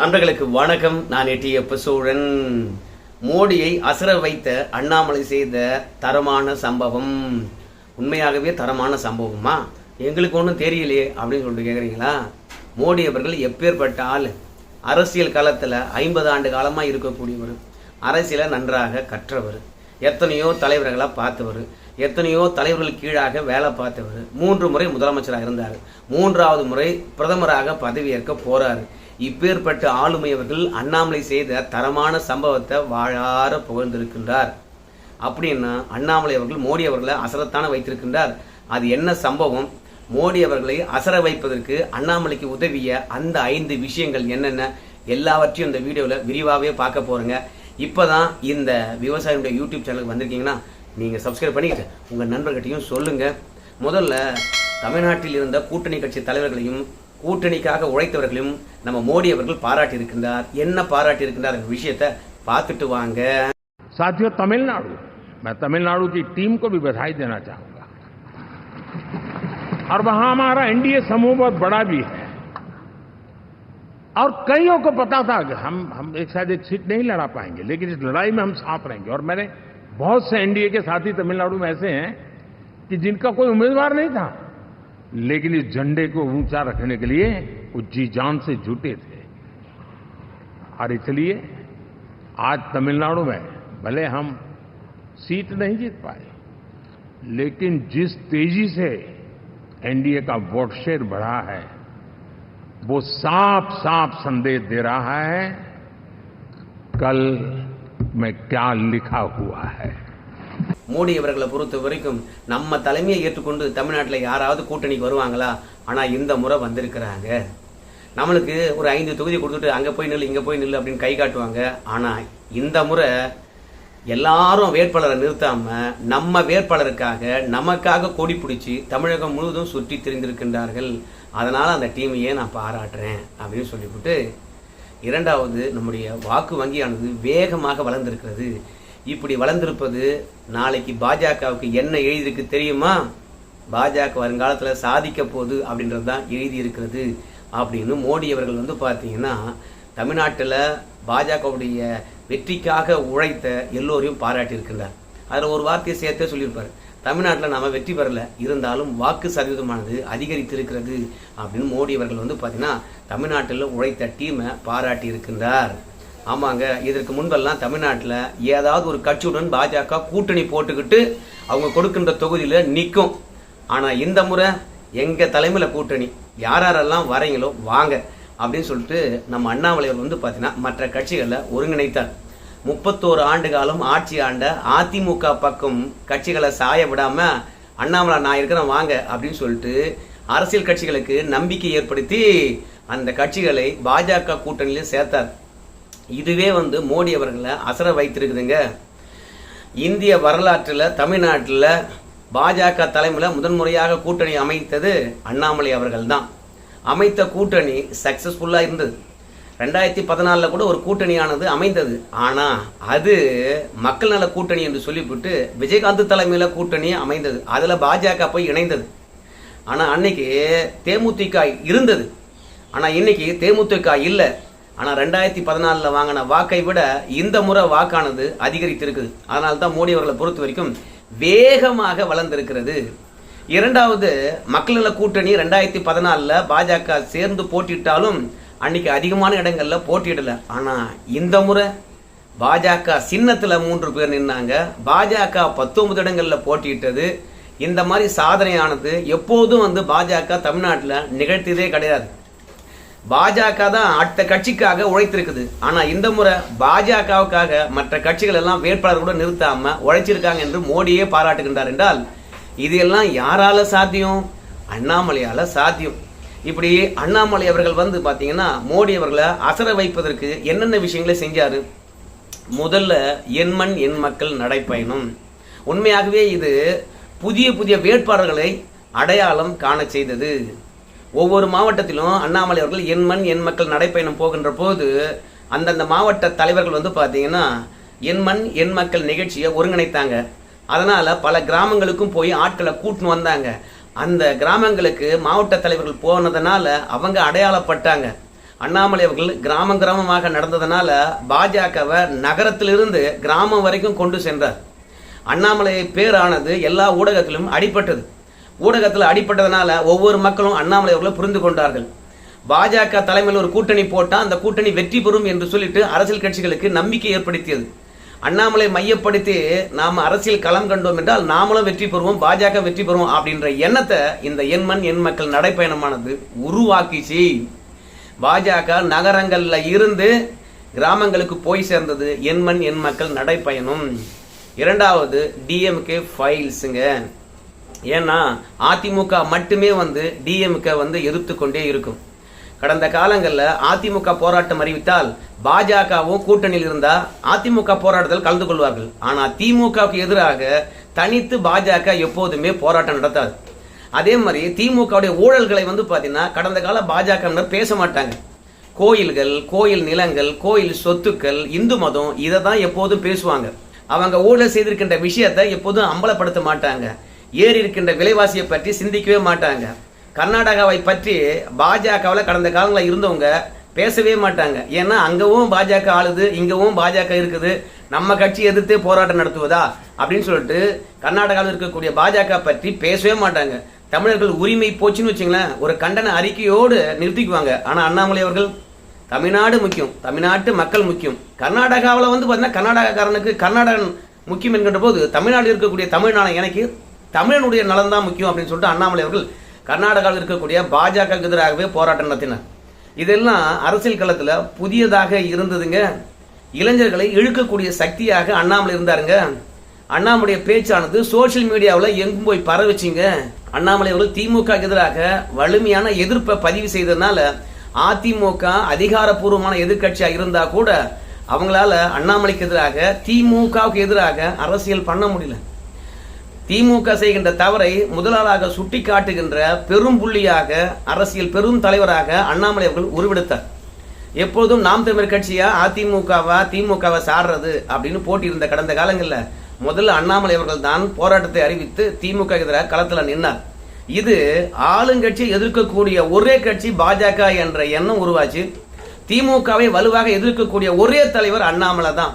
நண்பர்களுக்கு வணக்கம். நான் எட்டியப்ப சோழன் மோடியை அசர வைத்த அண்ணாமலை செய்த தரமான சம்பவம். உண்மையாகவே தரமான சம்பவமா? எங்களுக்கு ஒன்றும் தெரியலையே அப்படின்னு சொல்லிட்டு கேட்குறீங்களா மோடி அவர்கள் எப்பேற்பட்ட ஆள்? அரசியல் காலத்தில் ஐம்பது ஆண்டு காலமாக இருக்கக்கூடியவர். அரசியலை நன்றாக கற்றவர். எத்தனையோ தலைவர்களாக பார்த்தவர். எத்தனையோ தலைவர்கள் கீழாக வேலை பார்த்தவர். மூன்று முறை முதலமைச்சராக இருந்தார். மூன்றாவது முறை பிரதமராக பதவியேற்க போறாரு. இப்பேற்பட்ட ஆளுமையவர்கள் அண்ணாமலை செய்த தரமான சம்பவத்தை வாழார புகழ்ந்திருக்கின்றார். அப்படின்னா அண்ணாமலை அவர்கள் மோடி அவர்களை அசரத்தான வைத்திருக்கின்றார். அது என்ன சம்பவம்? மோடி அவர்களை அசர வைப்பதற்கு அண்ணாமலைக்கு உதவிய அந்த ஐந்து விஷயங்கள் என்னென்ன? எல்லாவற்றையும் இந்த வீடியோவில் விரிவாகவே பார்க்க இப்போ தான் இந்த விவசாயியுடைய யூடியூப் சேனலுக்கு வந்திருக்கீங்கன்னா நீங்கள் சப்ஸ்கிரைப் பண்ணிக்கிட்டு உங்கள் நண்பர்கிட்டையும் சொல்லுங்கள் முதல்ல தமிழ்நாட்டில் இருந்த கூட்டணி கட்சி தலைவர்களையும் கூட்டணிக்காக உழைத்தவர்களையும் நம்ம மோடி அவர்கள் பாராட்டி இருக்கின்றார் என்ன பாராட்டி இருக்கின்றார் என்ற விஷயத்தை பார்த்துட்டு வாங்க साथियों तमिलनाडु मैं तमिलनाडु की टीम को भी बधाई देना चाहूंगा और वहां हमारा एनडीए समूह बहुत बड़ा भी है और कईयों को पता था कि हम हम एक शायद एक सीट नहीं लड़ा पाएंगे लेकिन इस लड़ाई में हम साथ रहेंगे और मैंने बहुत से एनडीए के साथी तमिलनाडु में ऐसे हैं कि जिनका कोई उम्मीदवार नहीं था। लेकिन इस झंडे को ऊँचा रखने के लिए वो जी जान से जुटे थे। और इसलिए आज तमिलनाडु में भले हम सीट नहीं जीत पाए, लेकिन जिस तेज़ी से एनडीए का वोट शेयर बढ़ा है, वो साफ़ साफ़ संदेश दे रहा है, कल में क्या लिखा हुआ है மோடி அவர்களை பொறுத்த வரைக்கும் நம்ம தலைமையை ஏற்றுக்கொண்டு தமிழ்நாட்டில் யாராவது கூட்டணிக்கு வருவாங்களா ஆனால் இந்த முறை வந்திருக்கிறாங்க நம்மளுக்கு ஒரு ஐந்து தொகுதி கொடுத்துட்டு அங்கே போய் நில்லு இங்கே போய் நில்லு அப்படின்னு கை காட்டுவாங்க ஆனால் இந்த முறை எல்லாரும் வேட்பாளரை நிறுத்தாம நம்ம வேட்பாளருக்காக நமக்காக கொடி பிடிச்சி தமிழகம் முழுவதும் சுற்றி திரிந்திருக்கின்றார்கள் அதனால அந்த டீமையே நான் பாராட்டுறேன் அப்படின்னு சொல்லிவிட்டு இரண்டாவது நம்முடைய வாக்கு வங்கியானது வேகமாக வளர்ந்திருக்கிறது. இப்படி வளர்ந்திருப்பது நாளைக்கு பாஜகவுக்கு என்ன எழுதியிருக்கு தெரியுமா? பாஜக வருங்காலத்தில் சாதிக்க போகுது அப்படின்றது தான் எழுதியிருக்கிறது அப்படின்னு மோடி அவர்கள் வந்து பார்த்தீங்கன்னா தமிழ்நாட்டில் பாஜகவுடைய வெற்றிக்காக உழைத்த எல்லோரையும் பாராட்டியிருக்கின்றார். அதில் ஒரு வார்த்தையை சேர்த்தே சொல்லியிருப்பார். தமிழ்நாட்டில் நாம வெற்றி பெறலை. இருந்தாலும் வாக்கு சதவீதமானது அதிகரித்திருக்கிறது அப்படின்னு மோடி அவர்கள் வந்து பார்த்தீங்கன்னா தமிழ்நாட்டில் உழைத்த டீமை பாராட்டி இருக்கின்றார். ஆமாங்க இதற்கு முன்பெல்லாம் தமிழ்நாட்டில் ஏதாவது ஒரு கட்சியுடன் பாஜக கூட்டணி போட்டுக்கிட்டு அவங்க கொடுக்கின்ற தொகுதியில் நிற்கும் ஆனால் இந்த முறை எங்கள் தலைமையில் கூட்டணி யார் யாரெல்லாம் வரீங்களோ வாங்க அப்படின்னு சொல்லிட்டு நம்ம அண்ணாமலையர் வந்து பார்த்தீங்கன்னா மற்ற கட்சிகளை ஒருங்கிணைத்தார். முப்பத்தோரு ஆண்டு காலம் ஆட்சி ஆண்ட அதிமுக பக்கம் கட்சிகளை சாய விடாம அண்ணாமலை நான் இருக்கிறேன் வாங்க அப்படின்னு சொல்லிட்டு அரசியல் கட்சிகளுக்கு நம்பிக்கை ஏற்படுத்தி அந்த கட்சிகளை பாஜக கூட்டணியில் சேர்த்தார். இதுவே வந்து மோடி அவர்களை அசர வைத்திருக்குதுங்க. இந்திய வரலாற்றில் தமிழ்நாட்டில் பாஜக தலைமையில் முதன்முறையாக கூட்டணி அமைத்தது அண்ணாமலை அவர்கள் தான் அமைத்த கூட்டணி சக்சஸ்ஃபுல்லாக இருந்தது. ரெண்டாயிரத்தி பதினாலில் கூட ஒரு கூட்டணியானது அமைந்தது. ஆனால் அது மக்கள் நல கூட்டணி என்று சொல்லிவிட்டு விஜயகாந்த் தலைமையில் கூட்டணி அமைந்தது. அதில் பாஜக போய் இணைந்தது. ஆனால் அன்னைக்கு தேமுதிக இருந்தது. ஆனால் இன்னைக்கு தேமுதிக இல்லை. ஆனால் ரெண்டாயிரத்தி பதினாலில் வாங்கின வாக்கை விட இந்த முறை வாக்கானது அதிகரித்திருக்குது. அதனால தான் மோடி அவர்களை பொறுத்த வரைக்கும் வேகமாக வளர்ந்திருக்கிறது. இரண்டாவது மக்கள் நல கூட்டணி ரெண்டாயிரத்தி பதினாலில் பாஜக சேர்ந்து போட்டிட்டாலும் அன்னைக்கு அதிகமான இடங்களில் போட்டியிடல. ஆனா இந்த முறை பாஜக சின்னத்தில் மூன்று பேர் நின்னாங்க. பாஜக பத்தொன்பது இடங்களில் போட்டியிட்டது. இந்த மாதிரி சாதனையானது எப்போதும் வந்து பாஜக தமிழ்நாட்டில் நிகழ்த்தியதே கிடையாது. பாஜக தான் அடுத்த கட்சிக்காக உழைத்திருக்குது. ஆனால் இந்த முறை பாஜகவுக்காக மற்ற கட்சிகள் எல்லாம் வேட்பாளர் கூட நிறுத்தாம உழைச்சிருக்காங்க என்று மோடியே பாராட்டுகின்றார் என்றால் இது எல்லாம் யாரால சாத்தியம்? அண்ணாமலையால சாத்தியம். இப்படி அண்ணாமலை அவர்கள் வந்து பார்த்தீங்கன்னா மோடி அவர்களை அசர வைப்பதற்கு என்னென்ன விஷயங்களை செஞ்சார்? முதல்ல என் மண் என் மக்கள் நடைப்பயணம். உண்மையாகவே இது புதிய புதிய வேட்பாளர்களை அடையாளம் காண செய்தது. ஒவ்வொரு மாவட்டத்திலும் அண்ணாமலை அவர்கள் என் மண் என் மக்கள் நடைப்பயணம் போகின்ற போது அந்தந்த மாவட்ட தலைவர்கள் வந்து பார்த்தீங்கன்னா என் மண் என் மக்கள் நிகழ்ச்சியை ஒருங்கிணைத்தாங்க. அதனால் பல கிராமங்களுக்கும் போய் ஆட்களை கூட்டின்னு வந்தாங்க. அந்த கிராமங்களுக்கு மாவட்ட தலைவர்கள் போனதுனால அவங்க அடையாளப்பட்டாங்க. அண்ணாமலை அவர்கள் கிராமம் கிராமமாக நடந்ததுனால பாஜகவை நகரத்திலிருந்து கிராமம் வரைக்கும் கொண்டு சென்றார். அண்ணாமலை பேரானது எல்லா ஊடகத்திலும் அடிபட்டது. ஊடகத்தில் அடிப்பட்டதுனால ஒவ்வொரு மக்களும் அண்ணாமலை அவர்களை புரிந்து கொண்டார்கள். பாஜக தலைமையில் ஒரு கூட்டணி போட்டால் அந்த கூட்டணி வெற்றி பெறும் என்று சொல்லிட்டு அரசியல் கட்சிகளுக்கு நம்பிக்கை ஏற்படுத்தியது. அண்ணாமலை மையப்படுத்தி நாம் அரசியல் களம் கண்டோம் என்றால் நாமளும் வெற்றி பெறுவோம் பாஜக வெற்றி பெறுவோம் அப்படின்ற எண்ணத்தை இந்த எண்மண் எண் மக்கள் நடைப்பயணமானது உருவாக்கிச்சு. பாஜக நகரங்களில் இருந்து கிராமங்களுக்கு போய் சேர்ந்தது எண்மண் எண் மக்கள் நடைப்பயணம். இரண்டாவது டிஎம்கே ஃபைல்ஸுங்க ஏன்னா அதிமுக மட்டுமே வந்து டிஎம்கே வந்து எதிர்த்து கொண்டே இருக்கும். கடந்த காலங்களில் அதிமுக போராட்டம் அறிவித்தால் பாஜகவும் கூட்டணியில் இருந்தால் அதிமுக போராட்டத்தில் கலந்து கொள்வார்கள். ஆனால் திமுகவுக்கு எதிராக தனித்து பாஜக எப்போதுமே போராட்டம் நடத்தாது. அதே மாதிரி திமுகவுடைய ஊழல்களை வந்து பார்த்தீங்கன்னா கடந்த கால பாஜகவினர் பேச மாட்டாங்க. கோயில்கள் கோயில் நிலங்கள் கோயில் சொத்துக்கள் இந்து மதம் இதை தான் எப்போதும் பேசுவாங்க. அவங்க ஊழல் செய்திருக்கின்ற விஷயத்தை எப்போதும் அம்பலப்படுத்த மாட்டாங்க. ஏறி இருக்கின்ற விலைவாசியை பற்றி சிந்திக்கவே மாட்டாங்க. கர்நாடகாவை பற்றி பாஜகவில் கடந்த காலங்களில் இருந்தவங்க பேசவே மாட்டாங்க. ஏன்னா அங்கவும் பாஜக ஆளுது இங்கவும் பாஜக இருக்குது. நம்ம கட்சி எதிர்த்து போராட்டம் நடத்துவதா? அப்படின்னு சொல்லிட்டு கர்நாடகாவில் இருக்கக்கூடிய பாஜக பற்றி பேசவே மாட்டாங்க. தமிழர்கள் உரிமை போச்சுன்னு வச்சுங்களேன் ஒரு கண்டன அறிக்கையோடு நிறுத்திக்குவாங்க. ஆனால் அண்ணாமலை அவர்கள் தமிழ்நாடு முக்கியம் தமிழ்நாட்டு மக்கள் முக்கியம். கர்நாடகாவில் வந்து பார்த்தீங்கன்னா கர்நாடகக்காரனுக்கு கர்நாடகன் முக்கியம் என்கின்ற போது தமிழ்நாடு இருக்கக்கூடிய தமிழ்நாடு எனக்கு தமிழனுடைய நலன் தான் முக்கியம் அப்படின்னு சொல்லிட்டு அண்ணாமலை அவர்கள் கர்நாடகாவில் இருக்கக்கூடிய பாஜக எதிராகவே போராட்டம் நடத்தினார். இதெல்லாம் அரசியல் களத்தில் புதியதாக இருந்ததுங்க. இளைஞர்களை இழுக்கக்கூடிய சக்தியாக அண்ணாமலை இருந்தாருங்க. அண்ணாமலைய பேச்சானது சோஷியல் மீடியாவில் எங்கும் போய் பரவச்சிங்க. அண்ணாமலை அவர்கள் திமுக எதிராக வலிமையான எதிர்ப்பை பதிவு செய்ததுனால அதிமுக அதிகாரப்பூர்வமான எதிர்கட்சியாக இருந்தால் கூட அவங்களால அண்ணாமலைக்கு எதிராக திமுகவுக்கு எதிராக அரசியல் பண்ண முடியல. திமுக செய்கின்ற தவறை முதலாளாக சுட்டி காட்டுகின்ற பெரும் புள்ளியாக அரசியல் பெரும் தலைவராக அண்ணாமலை அவர்கள் உருவெடுத்தார். எப்பொழுதும் நாம் தமிழர் கட்சியா அதிமுகவா திமுகவா சாடுறது அப்படின்னு போட்டியிருந்த கடந்த காலங்களில் முதல்ல அண்ணாமலை அவர்கள் தான் போராட்டத்தை அறிவித்து திமுக எதிராக களத்தில் நின்றார் இது ஆளுங்கட்சியை எதிர்க்கக்கூடிய ஒரே கட்சி பாஜக என்ற எண்ணம் உருவாச்சு. திமுகவை வலுவாக எதிர்க்கக்கூடிய ஒரே தலைவர் அண்ணாமலை தான்.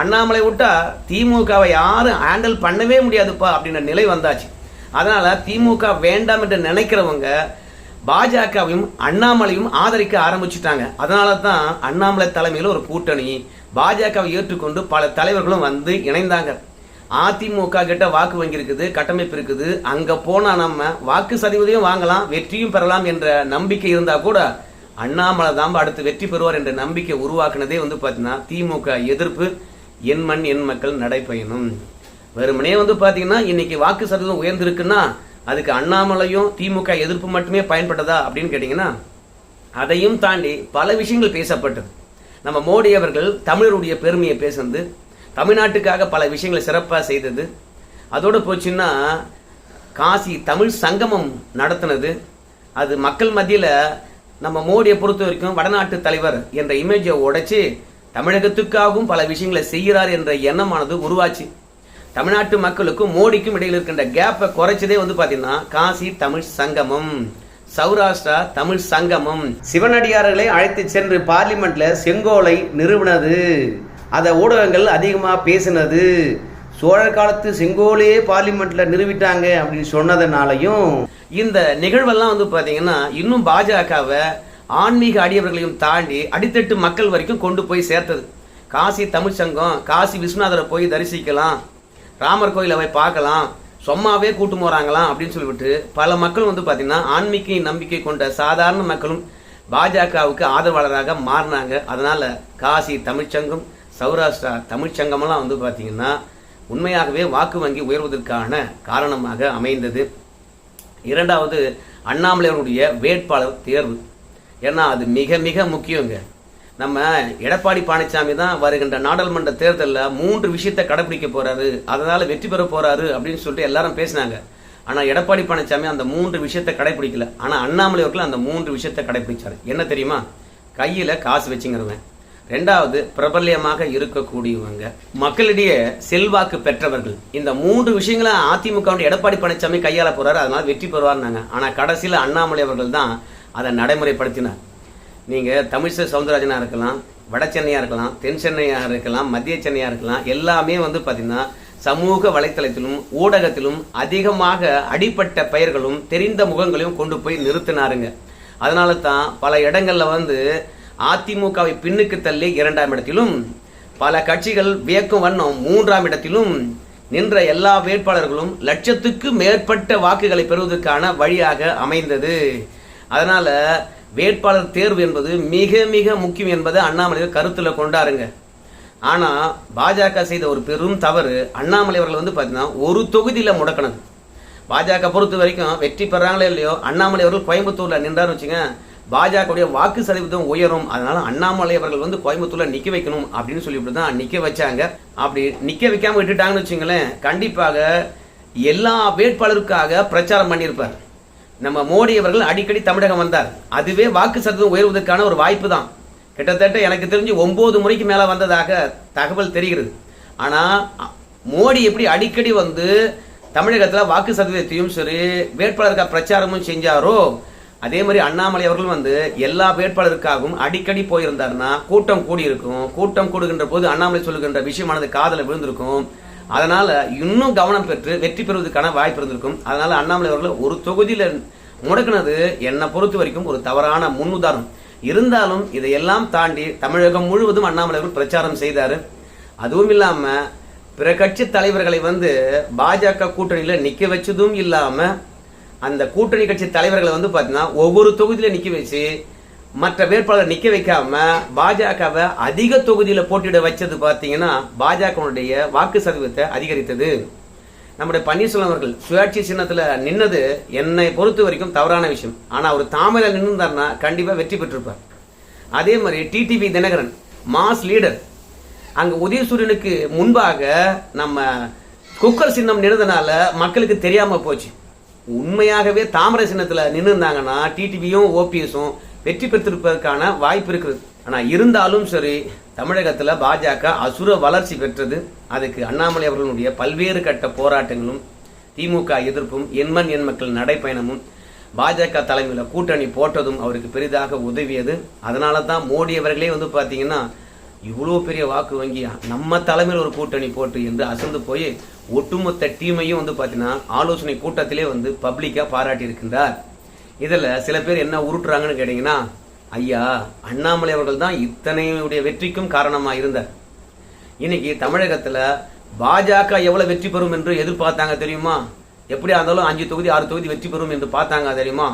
அண்ணாமலை விட்டா திமுகவை யாரும் ஹேண்டில் பண்ணவே முடியாதுப்பா அப்படின்ற நிலை வந்தாச்சு. அதனால் திமுக வேண்டாம் என்று நினைக்கிறவங்க பாஜகவையும் அண்ணாமலையும் ஆதரிக்க ஆரம்பிச்சுட்டாங்க. அதனால தான் அண்ணாமலை தலைமையில் ஒரு கூட்டணி பாஜகவை ஏற்றுக்கொண்டு பல தலைவர்களும் வந்து இணைந்தாங்க. அதிமுக கிட்ட வாக்கு வங்கி இருக்குது கட்டமைப்பு இருக்குது. அங்கே போனால் நம்ம வாக்கு சதவீதம் வாங்கலாம் வெற்றியும் பெறலாம் என்ற நம்பிக்கை இருந்தால் கூட அண்ணாமலை தான் அடுத்து வெற்றி பெறுவார் என்ற நம்பிக்கை உருவாக்குனதே வந்து பார்த்தீங்கன்னா திமுக எதிர்ப்பு. என் மண் என் மக்கள் நடைபயணம் வெறுமனே வந்து பார்த்தீங்கன்னா இன்னைக்கு வாக்கு சதவீதம் உயர்ந்திருக்குன்னா அதுக்கு அண்ணாமலையும் திமுக எதிர்ப்பு மட்டுமே பயன்பட்டதா அப்படின்னு கேட்டிங்கன்னா அதையும் தாண்டி பல விஷயங்கள் பேசப்பட்டது. நம்ம மோடி அவர்கள் தமிழருடைய பெருமையை பேசுனது தமிழ்நாட்டுக்காக பல விஷயங்களை சிறப்பாக செய்தது. அதோடு போச்சுன்னா காசி தமிழ் சங்கமம் நடத்தினது. அது மக்கள் மத்தியில் நம்ம மோடியை பொறுத்த வரைக்கும் வடநாட்டு தலைவர் என்ற இமேஜை உடைச்சி தமிழகத்துக்காகவும் பல விஷயங்களை செய்கிறார் என்ற எண்ணமானது உருவாச்சு. தமிழ்நாட்டு மக்களுக்கும் மோடிக்கும் இடையில் இருக்கின்ற கேப்பை குறைச்சதே வந்து பாத்தீங்கன்னா காசி தமிழ் சங்கமம் சௌராஷ்டிரா தமிழ் சங்கமம். சிவனடியார்களை அழைத்து சென்று பார்லிமெண்ட்ல செங்கோலை நிறுவனது. அதை ஊடகங்கள் அதிகமா பேசினது. சோழர் காலத்து செங்கோலையே பார்லிமெண்ட்ல நிறுவிட்டாங்க அப்படின்னு சொன்னதுனாலையும் இந்த நிகழ்வெல்லாம் வந்து பாத்தீங்கன்னா இன்னும் பாஜகவை ஆன்மீக அடியவர்களையும் தாண்டி அடித்தட்டு மக்கள் வரைக்கும் கொண்டு போய் சேர்த்தது. காசி தமிழ்ச்சங்கம் காசி விஸ்வநாதரை போய் தரிசிக்கலாம். ராமர் கோயிலை போய் பார்க்கலாம். சும்மாவே கூட்டு போகிறாங்களாம் அப்படின்னு சொல்லிவிட்டு பல மக்கள் வந்து பார்த்தீங்கன்னா ஆன்மீக நம்பிக்கை கொண்ட சாதாரண மக்களும் பாஜகவுக்கு ஆதரவாளராக மாறினாங்க. அதனால் காசி தமிழ்ச்சங்கம் சௌராஷ்டிரா தமிழ்ச்சங்கமெல்லாம் வந்து பார்த்தீங்கன்னா உண்மையாகவே வாக்கு வங்கி உயர்வதற்கான காரணமாக அமைந்தது. இரண்டாவது அண்ணாமலையருடைய வேட்பாளர் தேர்வு. ஏன்னா அது மிக மிக முக்கியங்க. நம்ம எடப்பாடி பழனிசாமி தான் வருகின்ற நாடாளுமன்ற தேர்தலில் மூன்று விஷயத்தை கடைபிடிக்க போறாரு அதனால வெற்றி பெற போறாரு அப்படின்னு சொல்லிட்டு எல்லாரும் பேசினாங்க. ஆனா எடப்பாடி பழனிசாமி அந்த மூன்று விஷயத்தை கடைபிடிக்கல. ஆனா அண்ணாமலை அவர்கள் அந்த மூன்று விஷயத்தை கடைபிடிச்சாரு. என்ன தெரியுமா? கையில காசு வச்சுங்கிறவன். ரெண்டாவது பிரபல்யமாக இருக்கக்கூடியவங்க. மக்களிடையே செல்வாக்கு பெற்றவர்கள். இந்த மூன்று விஷயங்களை அதிமுக எடப்பாடி பழனிசாமி கையாள போறாரு அதனால வெற்றி பெறுவார்னாங்க ஆனா கடைசியில் அண்ணாமலை அவர்கள் தான் அதை நடைமுறைப்படுத்தினார் நீங்கள் தமிழிசை சவுந்தரராஜனாக இருக்கலாம் வட சென்னையாக இருக்கலாம் தென் சென்னையாக இருக்கலாம் மத்திய சென்னையாக இருக்கலாம் எல்லாமே வந்து பார்த்திங்கன்னா சமூக வலைத்தளத்திலும் ஊடகத்திலும் அதிகமாக அடிப்பட்ட பெயர்களும் தெரிந்த முகங்களையும் கொண்டு போய் நிறுத்தினாருங்க. அதனால தான் பல இடங்கள்ல வந்து அதிமுகவை பின்னுக்கு தள்ளி இரண்டாம் இடத்திலும் பல கட்சிகள் வியக்கும் வண்ணம் மூன்றாம் இடத்திலும் நின்ற எல்லா வேட்பாளர்களும் லட்சத்துக்கு மேற்பட்ட வாக்குகளை பெறுவதற்கான வழியாக அமைந்தது. அதனால வேட்பாளர் தேர்வு என்பது மிக மிக முக்கியம் என்பதை அண்ணாமலையர் கருத்தில் கொண்டாருங்க. ஆனால் பாஜக செய்த ஒரு பெரும் தவறு அண்ணாமலை அவர்கள் வந்து பார்த்தீங்கன்னா ஒரு தொகுதியில் முடக்கினது. பாஜக பொறுத்த வரைக்கும் வெற்றி பெறாங்களே இல்லையோ அண்ணாமலை அவர்கள் கோயம்புத்தூர்ல நின்றாரு வச்சுங்க பாஜகவுடைய வாக்கு சதவீதம் உயரும் அதனால அண்ணாமலை அவர்கள் வந்து கோயம்புத்தூர்ல நிக்க வைக்கணும் அப்படின்னு சொல்லிவிட்டு தான் நிக்க வச்சாங்க. அப்படி நிக்க வைக்காம விட்டுட்டாங்கன்னு வச்சுங்களேன் கண்டிப்பாக எல்லா வேட்பாளருக்காக பிரச்சாரம் பண்ணியிருப்பார். நம்ம மோடி அவர்கள் அடிக்கடி தமிழகம் வந்தார். அதுவே வாக்கு சதவீதம் உயர்வதற்கான ஒரு வாய்ப்பு தான் கிட்டத்தட்ட எனக்கு தெரிஞ்சு ஒன்பது முறைக்கு மேலே வந்ததாக தகவல் தெரிகிறது. ஆனால் மோடி எப்படி அடிக்கடி வந்து தமிழகத்தில் வாக்கு சதவீதத்தையும் சரி வேட்பாளருக்காக பிரச்சாரமும் செஞ்சாரோ அதே மாதிரி அண்ணாமலை அவர்கள் வந்து எல்லா வேட்பாளருக்காகவும் அடிக்கடி போயிருந்தாருன்னா கூட்டம் கூடி இருக்கும் கூட்டம் கூடுகின்ற போது அண்ணாமலை சொல்லுகின்ற விஷயமானது காதல விழுந்திருக்கும். அதனால் இன்னும் கவனம் பெற்று வெற்றி பெறுவதற்கான வாய்ப்பு இருந்திருக்கும். அதனால் அண்ணாமலை அவர்கள் ஒரு தொகுதியில் முடக்கினது என்னை பொறுத்த வரைக்கும் ஒரு தவறான முன்னுதாரணம் இருந்தாலும் இதையெல்லாம் தாண்டி தமிழகம் முழுவதும் அண்ணாமலை அவர்கள் பிரச்சாரம் செய்தார். அதுவும் இல்லாமல் பிற கட்சி தலைவர்களை வந்து பாஜக கூட்டணியில் நிற்க வச்சதும் இல்லாமல் அந்த கூட்டணி கட்சி தலைவர்களை வந்து பார்த்தீங்கன்னா ஒவ்வொரு தொகுதியில் நிற்க வச்சு மற்ற வேட்பாளர் நிக்க வைக்காம பாஜகவை அதிக தொகுதியில் போட்டியிட வச்சது பார்த்தீங்கன்னா பாஜகவுடைய வாக்கு சதவீதத்தை அதிகரித்தது. நம்முடைய பன்னீர்செல்வம் அவர்கள் சுயாட்சி சின்னத்தில் நின்னது என்னை பொறுத்த வரைக்கும் தவறான விஷயம். ஆனால் அவர் தாமரை நின்றுந்தார்னா கண்டிப்பாக வெற்றி பெற்றிருப்பார். அதே மாதிரி டிடிவி தினகரன் மாஸ் லீடர். அங்கே உதயசூரியனுக்கு முன்பாக நம்ம குக்கர் சின்னம் நின்றதுனால மக்களுக்கு தெரியாமல் போச்சு. உண்மையாகவே தாமரை சின்னத்தில் நின்றுருந்தாங்கன்னா டிடிவியும் ஓபிஎஸும் வெற்றி பெற்றிருப்பதற்கான வாய்ப்பு இருக்குது. ஆனால் இருந்தாலும் சரி தமிழகத்தில் பாஜக அசுர வளர்ச்சி பெற்றது. அதுக்கு அண்ணாமலை அவர்களுடைய பல்வேறு கட்ட போராட்டங்களும் திமுக எதிர்ப்பும் எண்மண் எண் மக்கள் நடைப்பயணமும் பாஜக தலைமையில் கூட்டணி போட்டதும் அவருக்கு பெரிதாக உதவியது. அதனால தான் மோடி அவர்களே வந்து பார்த்தீங்கன்னா இவ்வளோ பெரிய வாக்கு வங்கி நம்ம தலைமையில் ஒரு கூட்டணி போட்டு என்று அசந்து போய் ஒட்டுமொத்த டீமையும் வந்து பார்த்தீங்கன்னா ஆலோசனை கூட்டத்திலே வந்து பப்ளிக்காக பாராட்டி இருக்கின்றார் இதில் சில பேர் என்ன உருட்டுறாங்கன்னு கேட்டிங்கன்னா ஐயா அண்ணாமலை அவர்கள் தான் இத்தனையுடைய வெற்றிக்கும் காரணமாக இருந்தார் இன்னைக்கு தமிழகத்தில் பாஜக எவ்வளோ வெற்றி பெறும் என்று எதிர்பார்த்தாங்க தெரியுமா? எப்படியா இருந்தாலும் அஞ்சு தொகுதி ஆறு தொகுதி வெற்றி பெறும் என்று பார்த்தாங்க தெரியுமா?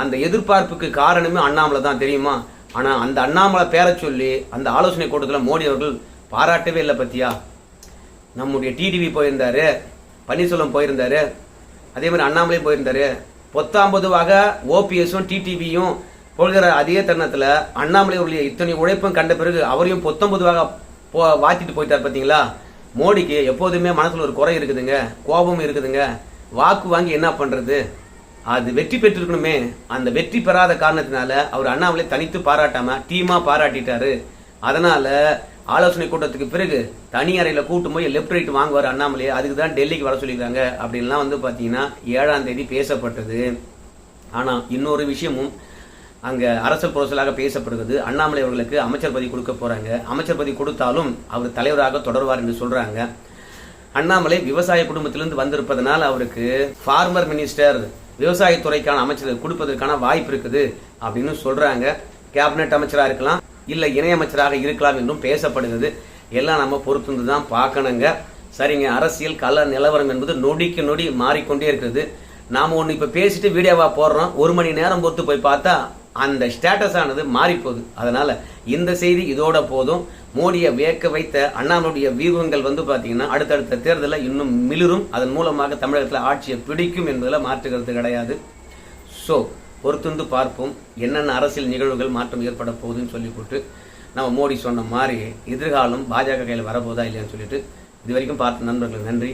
அந்த எதிர்பார்ப்புக்கு காரணமே அண்ணாமலை தான் தெரியுமா? ஆனால் அந்த அண்ணாமலை பேரை சொல்லி அந்த ஆலோசனை கூட்டத்தில் மோடி அவர்கள் பாராட்டவே இல்லை பத்தியா? நம்முடைய டிடிவி போயிருந்தாரு பன்னீர்செல்வம் போயிருந்தாரு அதே மாதிரி அண்ணாமலையும் போயிருந்தாரு. பொத்தாம் பொதுவாக ஓபிஎஸும் டிடிவியும் போகிற அதே தருணத்தில் அண்ணாமலை உள்ள இத்தனை உழைப்பும் கண்ட பிறகு அவரையும் பொத்தம்பதுவாக போ வாத்திட்டு போயிட்டார் பார்த்தீங்களா மோடிக்கு எப்போதுமே மனசில் ஒரு குறை இருக்குதுங்க கோபம் இருக்குதுங்க. வாக்கு வாங்கி என்ன பண்ணுறது அது வெற்றி பெற்றிருக்கணுமே. அந்த வெற்றி பெறாத காரணத்தினால அவர் அண்ணாமலை தனித்து பாராட்டாமல் டீமாக பாராட்டிட்டாரு. அதனால் ஆலோசனை கூட்டத்துக்கு பிறகு தனி அறையில கூட்டும் போய் லெப்ட் ரைட் வாங்குவார் அண்ணாமலை அதுக்கு தான் டெல்லிக்கு வர சொல்லியிருக்காங்க. அப்படின்லாம் வந்து பாத்தீங்கன்னா ஏழாம் தேதி பேசப்பட்டது. ஆனா இன்னொரு விஷயமும் அங்க அரசல் புரசலாக பேசப்படுகிறது. அண்ணாமலை அவர்களுக்கு அமைச்சர் பதவி கொடுக்க போறாங்க. அமைச்சர் பதவி கொடுத்தாலும் அவர் தலைவராக தொடர்வார் என்று சொல்றாங்க. அண்ணாமலை விவசாய குடும்பத்திலிருந்து வந்திருப்பதனால அவருக்கு ஃபார்மர் மினிஸ்டர் விவசாயத்துறைக்கான அமைச்சர் கொடுப்பதற்கான வாய்ப்பு இருக்குது அப்படின்னு சொல்றாங்க. கேபினெட் அமைச்சராக இருக்கலாம் இல்லை இணையமைச்சராக இருக்கலாம் என்றும் பேசப்படுகிறது. எல்லாம் நம்ம பொறுத்திருந்து தான் பார்க்கணுங்க. சரிங்க அரசியல் கல நிலவரம் என்பது நொடிக்கு நொடி மாறிக்கொண்டே இருக்குது. நாம் ஒன்று இப்போ பேசிட்டு வீடியோவாக போடுறோம். ஒரு மணி நேரம் பொறுத்து போய் பார்த்தா அந்த ஸ்டேட்டஸ் ஆனது மாறிப்போகுது. அதனால் இந்த செய்தி இதோட போதும். மோடியை வியக்க வைத்த அண்ணாமலுடைய வியூகங்கள் வந்து பார்த்தீங்கன்னா அடுத்தடுத்த தேர்தலில் இன்னும் மிளிரும். அதன் மூலமாக தமிழகத்தில் ஆட்சியை பிடிக்கும் என்பதில் மாற்றுகிறது கிடையாது. ஸோ பொறுத்துந்து பார்ப்போம் என்னென்ன அரசியல் நிகழ்வுகள் மாற்றம் ஏற்பட போகுதுன்னு சொல்லி போட்டு நம்ம மோடி சொன்ன மாதிரி எதிர்காலம் பாஜக கையில் வரப்போதா இல்லையான்னு சொல்லிட்டு இது வரைக்கும் பார்த்த நண்பர்களுக்கு நன்றி.